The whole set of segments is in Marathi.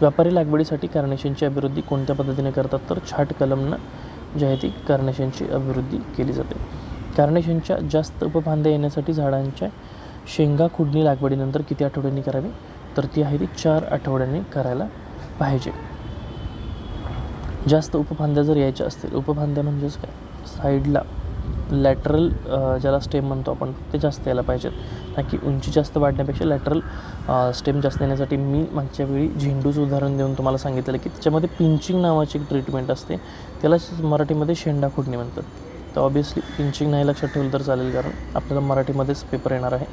व्यापारी लागवडीसाठी कार्नेशनची अभिवृद्धी कोणत्या पद्धतीने करतात तर छाट कलमनं जी आहे ती कार्नेशनची अभिवृद्धी केली जाते. कार्नेशनच्या जास्त उपफांद्या येण्यासाठी झाडांच्या शेंगा खुडणी लागवडीनंतर किती आठवड्यांनी करावी? तर ती आहे ती चार आठवड्यांनी करायला पाहिजे. जास्त उपफांद्या जर यायच्या असतील उपफांद्या म्हणजेच काय? साईडला लॅटरल ज्याला स्टेम म्हणतो आपण ते जास्त यायला पाहिजेत. कारण की उंची जास्त वाढण्यापेक्षा लॅटरल स्टेम जास्त येण्यासाठी मी मागच्या वेळी झेंडूचं उदाहरण देऊन तुम्हाला सांगितलेलं की त्याच्यामध्ये पिंचिंग नावाची एक ट्रीटमेंट असते. त्यालाच मराठीमध्ये शेंडा खुडणी म्हणतात. तर ऑबियसली पिंचिंग नाही लक्षात ठेवलं तर चालेल कारण आपल्याला मराठीमध्येच पेपर येणार आहे.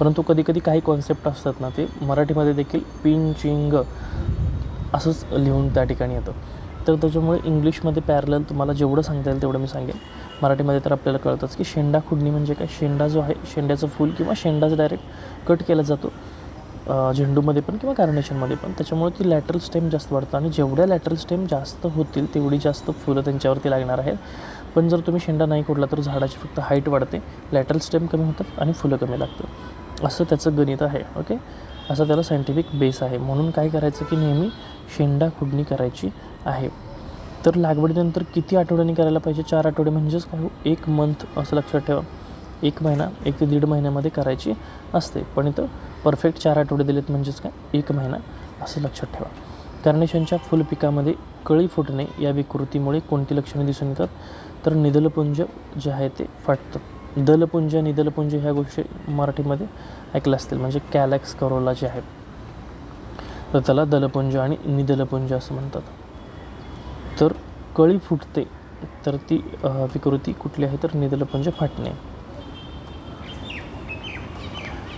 परंतु कधी कधी काही कॉन्सेप्ट असतात ना ते मराठीमध्ये देखील पिंचिंग असंच लिहून त्या ठिकाणी येतं. तर त्याच्यामुळे इंग्लिशमध्ये पॅरल तुम्हाला जेवढं सांगता येईल तेवढं मी सांगेन. मराठीमध्ये तर आपल्याला कळतंच की शेंडा खुडणी म्हणजे काय? शेंडा जो आहे शेंड्याचं फूल किंवा शेंडाच डायरेक्ट कट केला जातो. झेंडूमध्ये पण किंवा कार्नेशनमध्ये पण. त्याच्यामुळे ती लॅटरल स्टेम जास्त वाढतं आणि जेवढ्या लॅटरल स्टेम जास्त होतील तेवढी जास्त फुलं त्यांच्यावरती लागणार आहेत. पण जर तुम्ही शेंडा नाही खोडला तर झाडाची फक्त हाईट वाढते लॅटरल स्टेम कमी होतात आणि फुलं कमी लागतात. असं त्याचं गणित आहे ओके असं त्याला सायंटिफिक बेस आहे. म्हणून काय करायचं की नेहमी शेंडा खुडणी करायची आहे. तर लागवडीनंतर किती आठवड्यांनी करायला पाहिजे? चार आठवडे म्हणजेच काय हो? एक मंथ असं लक्षात ठेवा. एक महिना एक ते दीड महिन्यामध्ये करायची असते. पण इथं परफेक्ट चार आठवडे दिलेत म्हणजेच काय? एक महिना असं लक्षात ठेवा. कार्नेशनच्या फुलपिकामध्ये कळी फुटणे या विकृतीमुळे कोणती लक्षणे दिसून येतात? तर निदलपुंज जे आहे ते फाटतं. दलपुंज निदलपुंज ह्या गोष्टी मराठीमध्ये ऐकल्या असतील. म्हणजे कॅलॅक्स करोला जे आहे. तर त्याला दलपुंज आणि निदलपुंज असं म्हणतात. तर कळी फुटते तर ती विकृती कुठली आहे तर निदलपंज फाटणे.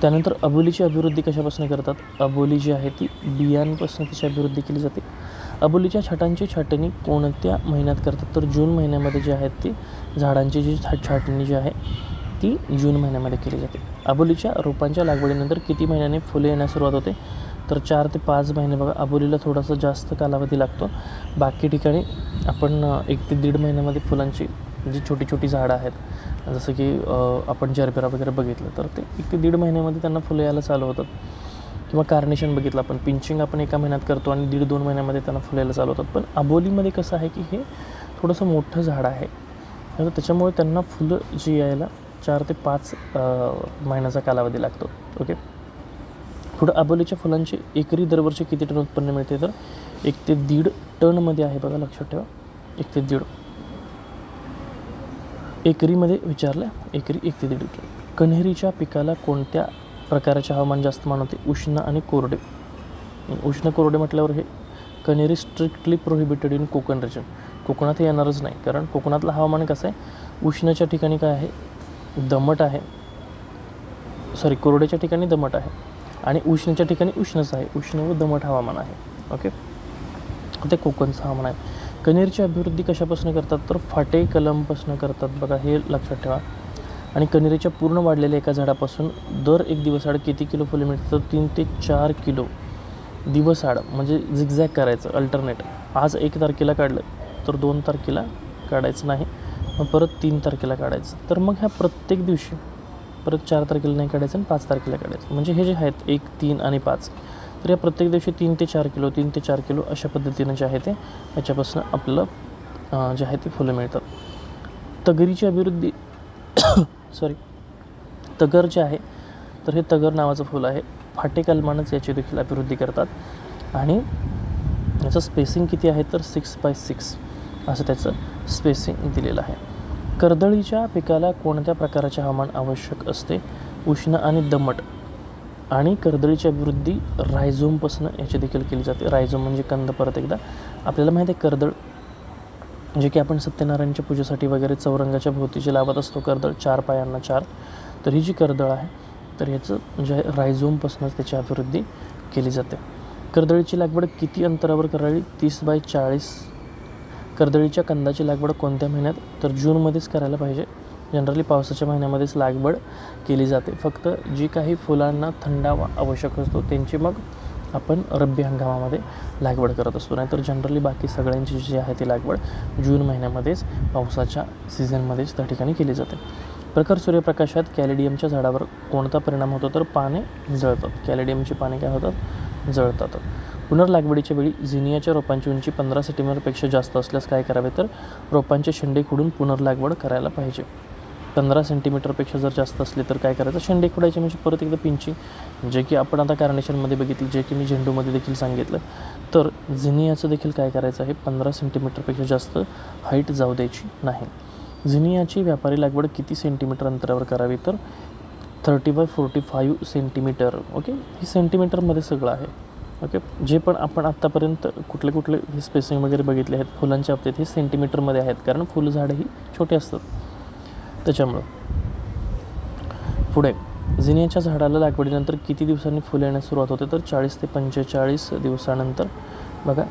त्यानंतर अबोलीची अभिवृद्धी कशापासून करतात? अबोली जी आहे ती बियांपासून तिची अभिवृद्धी केली जाते. अबोलीच्या छाटांची छाटणी कोणत्या महिन्यात करतात? तर जून महिन्यामध्ये जी आहेत ती झाडांची जी छा छाटणी जी आहे ती जून महिन्यामध्ये केली जाते. अबोलीच्या रोपांच्या लागवडीनंतर किती महिन्याने फुले येण्यास सुरुवात होते? तर चार ते पाच महिने बघा अबोलीला थोडासा जास्त कालावधी लागतो. बाकी ठिकाणी आपण एक ते दीड महिन्यामध्ये फुलांची जी छोटी छोटी झाडं आहेत जसं की आपण जरबेरा वगैरे बघितलं तर ते एक ते दीड महिन्यामध्ये त्यांना फुलं यायला चालू होतात. किंवा कार्नेशन बघितलं आपण पिंचिंग आपण एका महिन्यात करतो आणि दीड दोन महिन्यामध्ये त्यांना फुलं यायला चालू होतात. पण अबोलीमध्ये कसं आहे की हे थोडंसं मोठं झाड आहे. तर त्याच्यामुळे त्यांना फुलं जी यायला चार ते पाच महिन्याचा कालावधी लागतो. ओके? पुढं अबोलीच्या फुलांची एकरी दरवर्षी किती टन उत्पन्न मिळते तर एक ते दीड टनमध्ये आहे बघा लक्षात ठेवा. एक ते दीड. एकरीमध्ये विचारलं एकरी एक ते दीड टन कन्हेरीच्या पिकाला कोणत्या प्रकारचे हवामान जास्त मानवते उष्ण आणि कोरडे. उष्ण कोरडे म्हटल्यावर हे कन्हेरी strictly prohibited in Konkan region कोकणात हे येणारच नाही कारण कोकणातलं हवामान कसं आहे? उष्णच्या ठिकाणी काय आहे? दमट आहे. सॉरी कोरडेच्या ठिकाणी दमट आहे. आणि उष्णच्या ठिकाणी उष्णच आहे. उष्ण व दमट हवामान आहे. ओके ते कोकणचं हवामान आहे. कणेरची अभिवृद्धी कशापासून करतात? तर फाटे कलमपासून करतात. बघा हे लक्षात ठेवा. आणि कणेरीच्या पूर्ण वाढलेल्या एका झाडापासून दर एक दिवसाआड किती किलो फुले मिळतात? तर तीन ते चार किलो दिवसाआड म्हणजे झिगझॅग करायचं अल्टरनेट आज एक तारखेला काढलं तर दोन तारखेला काढायचं नाही. मग परत तीन तारखेला काढायचं. तर मग ह्या प्रत्येक दिवशी परत चार तारखेला नाही काढायचं आणि पाच तारखेला काढायचं. म्हणजे हे जे आहेत एक तीन आणि पाच तर या प्रत्येक दिवशी तीन ते चार किलो तीन ते चार किलो अशा पद्धतीनं जे आहे ते याच्यापासून आपलं जे आहे ते फुलं मिळतात. तगरीची अभिवृद्धी सॉरी तगर जे आहे तर हे तगर नावाचं फुल आहे. फाटे कलमानच याची देखील अभिवृद्धी करतात. आणि याचं स्पेसिंग किती आहे तर सिक्स बाय सिक्स असं त्याचं स्पेसिंग दिलेलं आहे. कर्दळीच्या पिकाला कोणत्या प्रकारचे हवामान आवश्यक असते? उष्ण आणि दमट. आणि कर्दळीची अभिवृद्धी रायझोमपासून याची देखील केली जाते. रायझोम म्हणजे कंद परत एकदा. आपल्याला माहिती आहे कर्दळ जे की आपण सत्यनारायणच्या पूजेसाठी वगैरे चौरंगाच्या भोवतीची लावत असतो. कर्दळ चार पायांना चार. तर ही जी कर्दळ आहे तर याचं म्हणजे जे रायझोमपासूनच त्याची अभिवृद्धी केली जाते. कर्दळीची लागवड किती अंतरावर करावी? तीस बाय चाळीस कर्दळीच्या कंदाची लागवड कोणत्या महिन्यात? तर जूनमध्येच करायला पाहिजे. जनरली पावसाच्या महिन्यामध्येच लागवड केली जाते. फक्त जी काही फुलांना थंडावा आवश्यक असतो त्यांची मग आपण रब्बी हंगामामध्ये लागवड करत असतो. नाहीतर जनरली बाकी सगळ्यांची जी आहे ती लागवड जून महिन्यामध्येच पावसाच्या सीझनमध्येच त्या ठिकाणी केली जाते. प्रखर सूर्यप्रकाशात कॅलिडियमच्या झाडावर कोणता परिणाम होतो? तर पाने जळतात. कॅलिडियमची पाने काय होतात? जळतात. पुनर्लागवडीच्या वेळी झिनियाच्या रोपांची उंची पंधरा सेंटीमीटरपेक्षा जास्त असल्यास काय करावे तर रोपांचे शेंडे खोडून पुनर्लागवड करायला पाहिजे. पंधरा सेंटीमीटरपेक्षा जर जास्त असले तर काय करायचं? शेंडे खोडायचे म्हणजे परत एकदा पिंचिंग जे की आपण आता कार्नेशनमध्ये बघितलं जे की मी झेंडूमध्ये देखील सांगितलं. तर झिनियाचं देखील काय करायचं आहे? पंधरा सेंटीमीटरपेक्षा जास्त हाईट जाऊ द्यायची नाही. झिनियाची व्यापारी लागवड किती सेंटीमीटर अंतरावर करावी तर thirty by forty five centimetre okay? ही सेंटीमीटरमध्ये सगळं आहे ओके? जे पण आपण आत्तापर्यंत कुठले कुठले हे स्पेसिंग वगैरे बघितले आहेत फुलांच्या बाबतीत हे सेंटीमीटरमध्ये आहेत कारण फुलझाडंही ही असतात. त्याच्यामुळं. पुढे जिन्याच्या झाडाला लागवडीनंतर किती दिवसांनी फुले येण्यास सुरुवात होते? तर चाळीस ते पंचेचाळीस दिवसानंतर. बघा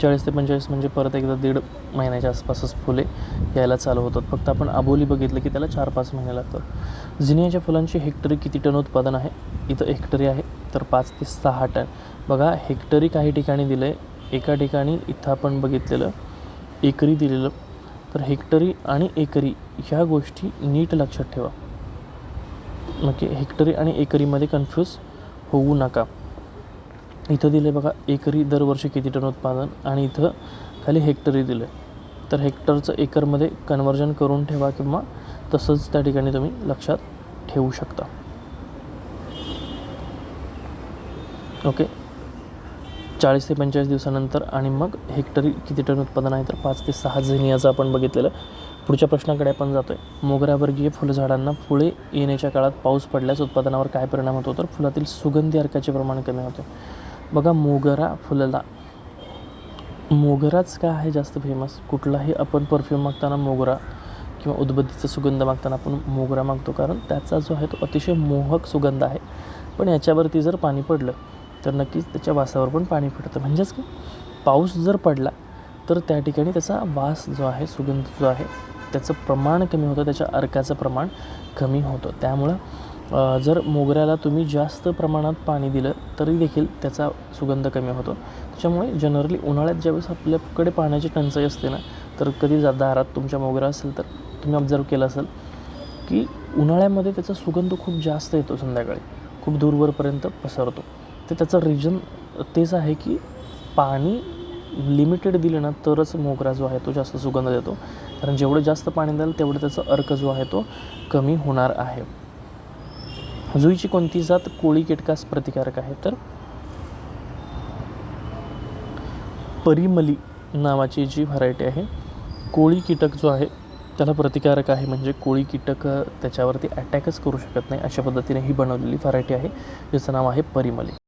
चाळीस ते पंचेचाळीस म्हणजे परत एकदा दीड महिन्याच्या आसपासच फुले यायला चालू होतात. फक्त आपण आबोली बघितलं की त्याला चार पाच महिने लागतात. जिनियाच्या फुलांची हेक्टरी किती टन उत्पादन आहे? इथं हेक्टरी आहे तर पाच ते सहा टन. बघा हेक्टरी काही ठिकाणी दिलं आहे एका ठिकाणी इथं आपण बघितलेलं एकरी दिलेलं. तर हेक्टरी आणि एकरी ह्या गोष्टी नीट लक्षात ठेवा. नक्की हेक्टरी आणि एकरीमध्ये कन्फ्यूज होऊ नका. इथं दिले बघा एकरी दरवर्षी किती टन उत्पादन? आणि इथं खाली हेक्टरी दिलं आहे तर हेक्टरचं एकरमध्ये कन्वर्जन करून ठेवा किंवा तसंच त्या ठिकाणी तुम्ही लक्षात ठेवू शकता. ओके. चाळीस ते पंचेचाळीस दिवसानंतर आणि मग हेक्टरी किती टन उत्पादन आहे? तर पाच ते सहा झिनियाचं आपण बघितलेलं. पुढच्या प्रश्नाकडे आपण जातो आहे मोगऱ्यावर्गीय फुलझाडांना फुले येण्याच्या काळात पाऊस पडल्यास उत्पादनावर काय परिणाम होतो? तर फुलातील सुगंधी अर्काचे प्रमाण कमी होते. बघा मोगरा फुलला. मोगराच का आहे जास्त फेमस कुठलाही आपण परफ्यूम मागताना मोगरा किंवा उदबत्तीचा सुगंध मागताना आपण मोगरा मागतो. कारण त्याचा जो आहे तो अतिशय मोहक सुगंध आहे. पण याच्यावरती जर पाणी पडलं तर नक्कीच त्याच्या वासावर पण पाणी पडतं. म्हणजेच की पाऊस जर पडला तर त्या ठिकाणी त्याचा वास जो आहे सुगंध जो आहे त्याचं प्रमाण कमी होतं. त्याच्या अर्काचं प्रमाण कमी होतं. त्यामुळं जर मोगऱ्याला तुम्ही जास्त प्रमाणात पाणी दिलं तरी देखील त्याचा सुगंध कमी होतो. त्याच्यामुळे जनरली उन्हाळ्यात ज्यावेळेस आपल्याकडे पाण्याची टंचाई असते ना तर कधी जा दारात तुमच्या मोगरा असेल तर तुम्ही ऑब्झर्व केलं असेल की उन्हाळ्यामध्ये त्याचा सुगंध खूप जास्त येतो संध्याकाळी. खूप दूरवरपर्यंत पसरतो. तर त्याचं रिजन तेच आहे की पाणी लिमिटेड दिलं ना तरच मोगरा जो आहे तो जास्त सुगंध देतो. कारण जेवढं जास्त पाणी द्याल तेवढं त्याचा अर्क जो आहे तो कमी होणार आहे. जुईची कोणती जात कोळी कीटकास प्रतिकारक आहे? तर परिमली नावाची जी व्हरायटी आहे कोळी कीटक जो आहे त्याला प्रतिकारक आहे. म्हणजे कोळी कीटक त्याच्यावरती अटॅकच करू शकत नाही अशा पद्धतीने ही बनवलेली व्हरायटी आहे ज्याचं नाव आहे परिमली.